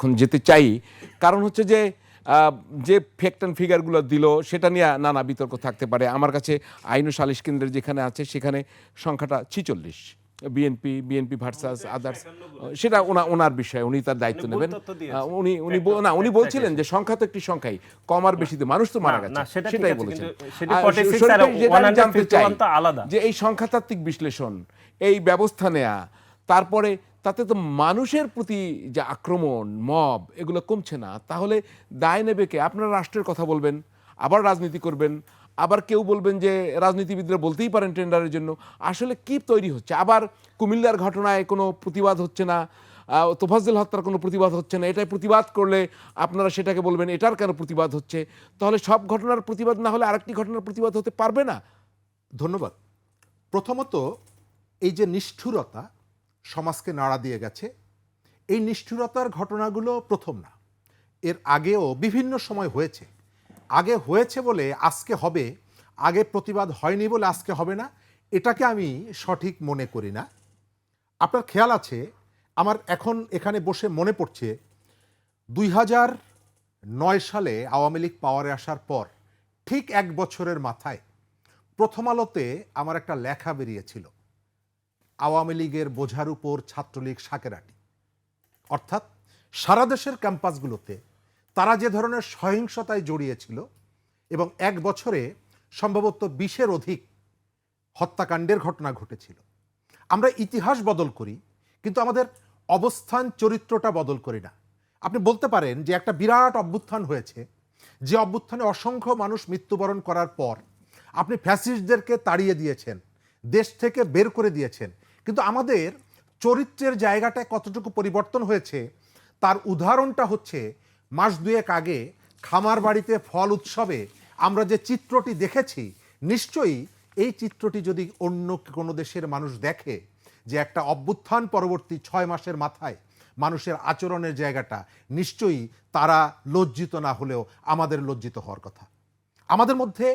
এখন যেতে চাই। কারণ হচ্ছে যে যে ফেক্ট অ্যান্ড ফিগারগুলো দিল সেটা নিয়ে নানা বিতর্ক থাকতে পারে। আমার কাছে আইন ও সালিশ কেন্দ্রের যেখানে আছে সেখানে সংখ্যাটা ছিচল্লিশ। বিএনপি বিএনপি ভার্সাস আদার্স সেটা ওনা ওনার বিষয় উনি তার দায়িত্ব নেবেন। উনি উনি না উনি বলছিলেন যে সংখ্যা তো একটি সংখ্যাই কম আর বেশিতে মানুষ তো মারা গেছে। না, সেটাই বলেছেন। কিন্তু সেটি আর 46 শরীফ আর ভাই, যেটা আমি জানতে চাই 151 তো আলাদা। যে এই সংখ্যাতাত্ত্বিক বিশ্লেষণ এই ব্যবস্থা নেয়া তারপরে তাতে তো মানুষের প্রতি যে আক্রমণ, মব, এগুলো কমছে না। তাহলে দায় নেবে কে? আপনারা রাষ্ট্রের কথা বলবেন, আবার রাজনীতি করবেন, আবার কেউ বলবেন যে রাজনীতিবিদরা বলতেই পারেন টেন্ডারের জন্য। আসলে কি তৈরি হচ্ছে? আবার কুমিল্লার ঘটনায় কোনো প্রতিবাদ হচ্ছে না? তোফাজ্জল হত্যার কোনো প্রতিবাদ হচ্ছে না? এটাই প্রতিবাদ করলে আপনারা সেটাকে বলবেন, এটার কেন প্রতিবাদ হচ্ছে? তাহলে সব ঘটনার প্রতিবাদ না হলে আরেকটি ঘটনার প্রতিবাদ হতে পারবে না? ধন্যবাদ। প্রথমত, এই যে নিষ্ঠুরতা সমাজকে নাড়া দিয়ে গেছে। এই নিষ্ঠুরতার ঘটনাগুলো প্রথম না। এর আগেও বিভিন্ন সময় হয়েছে। আগে হয়েছে বলে আজকে হবে, আগে প্রতিবাদ হয়নি বলে আজকে হবে না, এটাকে আমি সঠিক মনে করি না। আপনার খেয়াল আছে, আমার এখন এখানে বসে মনে পড়ছে, দুই হাজার নয় সালে আওয়ামী লীগ পাওয়ারে আসার পর, ঠিক এক বছরের মাথায় প্রথম আলোতে আমার একটা লেখা বেরিয়েছিল। আওয়ামী লীগের বোঝার উপর ছাত্রলীগ সাকেরাটি অর্থাৎ সারা দেশের ক্যাম্পাসগুলোতে তারা যে ধরনের সহিংসতায় জড়িয়েছিল এবং এক বছরে সম্ভবত বিশের অধিক হত্যাকাণ্ডের ঘটনা ঘটেছিল। আমরা ইতিহাস বদল করি, কিন্তু আমাদের অবস্থান চরিত্রটা বদল করি না। আপনি বলতে পারেন যে একটা বিরাট অভ্যুত্থান হয়েছে, যে অভ্যুত্থানে অসংখ্য মানুষ মৃত্যুবরণ করার পর আপনি ফ্যাসিস্টদেরকে তাড়িয়ে দিয়েছেন, দেশ থেকে বের করে দিয়েছেন কিন্তু আমাদের চরিত্রের জায়গাটায় কতটুকু পরিবর্তন হয়েছে, তার উদাহরণটা হচ্ছে, মাস দুয়েক আগে খামার বাড়িতে ফল উৎসবে আমরা যে চিত্রটি দেখেছি, নিশ্চয়ই এই চিত্রটি যদি অন্য কোনো দেশের মানুষ দেখে যে একটা অভ্যুত্থান পরবর্তী ছয় মাসের মাথায় মানুষের আচরণের জায়গাটা, নিশ্চয়ই তারা লজ্জিত না হলেও আমাদের লজ্জিত হওয়ার কথা। আমাদের মধ্যে